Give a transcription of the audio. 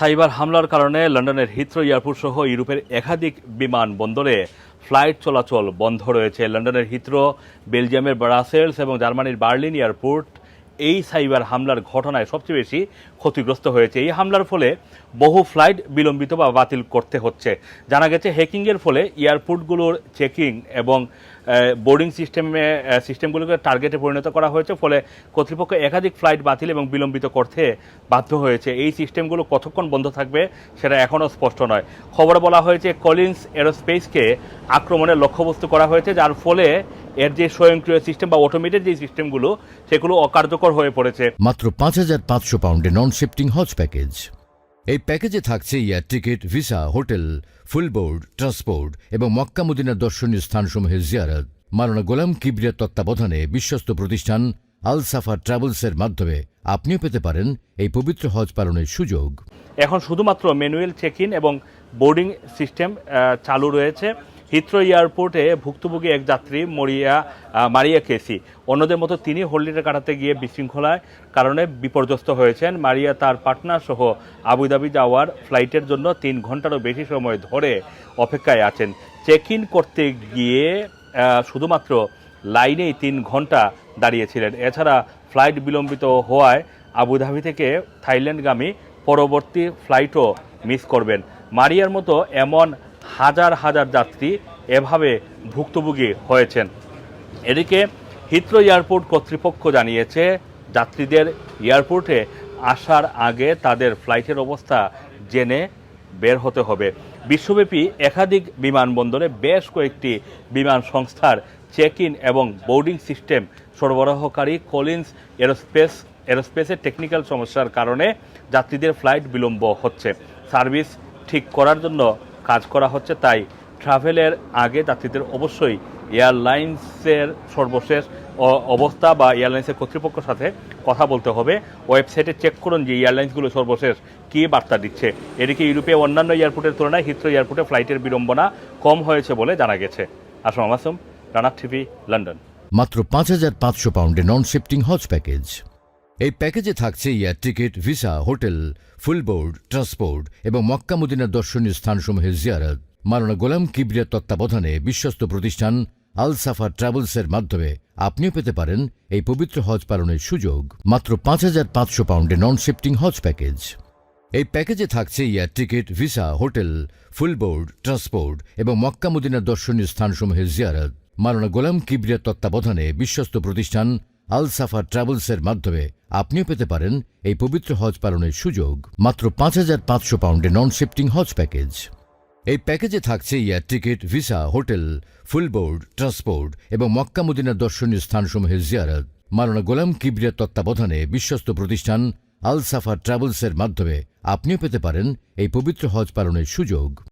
Cyber হামলার কারণে লন্ডনের হিথ্রো এয়ারপোর্ট সহ ইউরোপের একাধিক বিমান বন্দরে ফ্লাইট চলাচল বন্ধ রয়েছে। লন্ডনের হিথ্রো, বেলজিয়ামের ব্রাসেলস এবং জার্মানির বার্লিন এয়ারপোর্ট এই সাইবার হামলার ঘটনায় সবচেয়ে বেশি ক্ষতিগ্রস্ত হয়েছে। এই হামলার ফলে বহু ফ্লাইট বিলম্বিত বা বাতিল করতে হচ্ছে। জানা গেছে, হ্যাকিংয়ের ফলে এয়ারপোর্টগুলোর চেকিং এবং বোর্ডিং সিস্টেমে সিস্টেমগুলোকে টার্গেটে পরিণত করা হয়েছে। ফলে কর্তৃপক্ষ একাধিক ফ্লাইট বাতিল এবং বিলম্বিত করতে বাধ্য হয়েছে। এই সিস্টেমগুলো কতক্ষণ বন্ধ থাকবে সেটা এখনও স্পষ্ট নয়। খবরে বলা হয়েছে, কলিন্স এরোস্পেসকে আক্রমণের লক্ষ্যবস্তু করা হয়েছে, যার ফলে এর যে স্বয়ংক্রিয় সিস্টেম বা অটোমেটেড যে সিস্টেমগুলো সেগুলো অকার্যকর হয়ে পড়েছে। মাত্র পাঁচ হাজার পাঁচশো পাউন্ডে নন শিফটিং হজ প্যাকেজ এই প্যাকেজে থাকছে air ticket visa hotel full board transport এবং মক্কা মদিনার দর্শনীয় স্থানসমূহের জিয়ারত মারানা গোলাম কিবরিয়ার তত্ত্বাবধানে বিশ্বস্ত প্রতিষ্ঠান আল সাফার ট্রাভেলসের মাধ্যমে আপনিও পেতে পারেন এই পবিত্র হজ পালনের সুযোগ। এখন শুধুমাত্র ম্যানুয়াল চেক ইন এবং বোর্ডিং সিস্টেম চালু রয়েছে। হিথ্রো এয়ারপোর্টে ভুক্তভোগী এক যাত্রী মরিয়া মারিয়া কেসি। অন্যদের মতো তিনি হোল্ডিটা কাটাতে গিয়ে বিশৃঙ্খলার কারণে বিপর্যস্ত হয়েছেন। মারিয়া তার পার্টনার সহ আবুধাবি যাওয়ার ফ্লাইটের জন্য তিন ঘন্টারও বেশি সময় ধরে অপেক্ষায় আছেন। চেক ইন করতে গিয়ে শুধুমাত্র লাইনেই তিন ঘণ্টা দাঁড়িয়েছিলেন। এছাড়া ফ্লাইট বিলম্বিত হওয়ায় আবুধাবি থেকে থাইল্যান্ডগামী পরবর্তী ফ্লাইটও মিস করবেন। মারিয়ার মতো এমন হাজার হাজার যাত্রী এভাবে ভুক্তভোগী হয়েছেন। এদিকে হিথ্রো এয়ারপোর্ট কর্তৃপক্ষ জানিয়েছে, যাত্রীদের এয়ারপোর্টে আসার আগে তাদের ফ্লাইটের অবস্থা জেনে বের হতে হবে। বিশ্বব্যাপী একাধিক বিমানবন্দরে বেশ কয়েকটি বিমান সংস্থার চেক ইন এবং বোর্ডিং সিস্টেম সরবরাহকারী কলিন্স এরোস্পেস, এরোস্পেসের টেকনিক্যাল সমস্যার কারণে যাত্রীদের ফ্লাইট বিলম্ব হচ্ছে। সার্ভিস ঠিক করার জন্য কাজ করা হচ্ছে, তাই ট্রাভেলের আগে যাত্রীদের অবশ্যই এয়ারলাইন্সের সর্বশেষ অবস্থা বা এয়ারলাইন্সের কর্তৃপক্ষের সাথে কথা বলতে হবে। ওয়েবসাইটে চেক করুন যে এয়ারলাইন্সগুলো সর্বশেষ কী বার্তা দিচ্ছে। এদিকে ইউরোপে অন্যান্য এয়ারপোর্টের তুলনায় হিথ্রো এয়ারপোর্টে ফ্লাইটের বিড়ম্বনা কম হয়েছে বলে জানা গেছে। আসম আমাসুম রানার টিভি, লন্ডন। মাত্র পাঁচ হাজার পাঁচশো পাউন্ডে নন শিফটিং হজ প্যাকেজ। এই প্যাকেজে থাকছে air ticket, visa, hotel, full board, transport এবং মক্কা মদিনার দর্শনীয় স্থানসমূহের জিয়ারত। মারানা গোলাম কিবরিয়ার তত্ত্বাবধানে বিশ্বস্ত প্রতিষ্ঠান আল সাফার ট্রাভেলসের মাধ্যমে আপনিও পেতে পারেন এই পবিত্র হজ পালনের সুযোগ। মাত্র পাঁচ হাজার পাঁচশো পাউন্ডে নন শিফটিং হজ প্যাকেজ। এই প্যাকেজে থাকছে air ticket, visa, hotel, full board, transport এবং মক্কা মদিনার দর্শনীয় স্থানসমূহের জিয়ারত। মারানা গোলাম কিবরিয়ার তত্ত্বাবধানে বিশ্বস্ত প্রতিষ্ঠান আল সাফার ট্রাভেলসের মাধ্যমে আপনিও পেতে পারেন এই পবিত্র হজ পালনের সুযোগ। মাত্র পাঁচ হাজার পাঁচশো পাউন্ডে নন শিফটিং হজ প্যাকেজ। এই প্যাকেজে থাকছে air ticket, visa, hotel full board transport এবং মক্কা মদিনার দর্শনীয় স্থানসমূহের জিয়ারত। মারানা গোলাম কিবরিয়ার তত্ত্বাবধানে বিশ্বস্ত প্রতিষ্ঠান আল সাফার ট্রাভেলসের মাধ্যমে আপনিও পেতে পারেন এই পবিত্র হজ পালনের সুযোগ।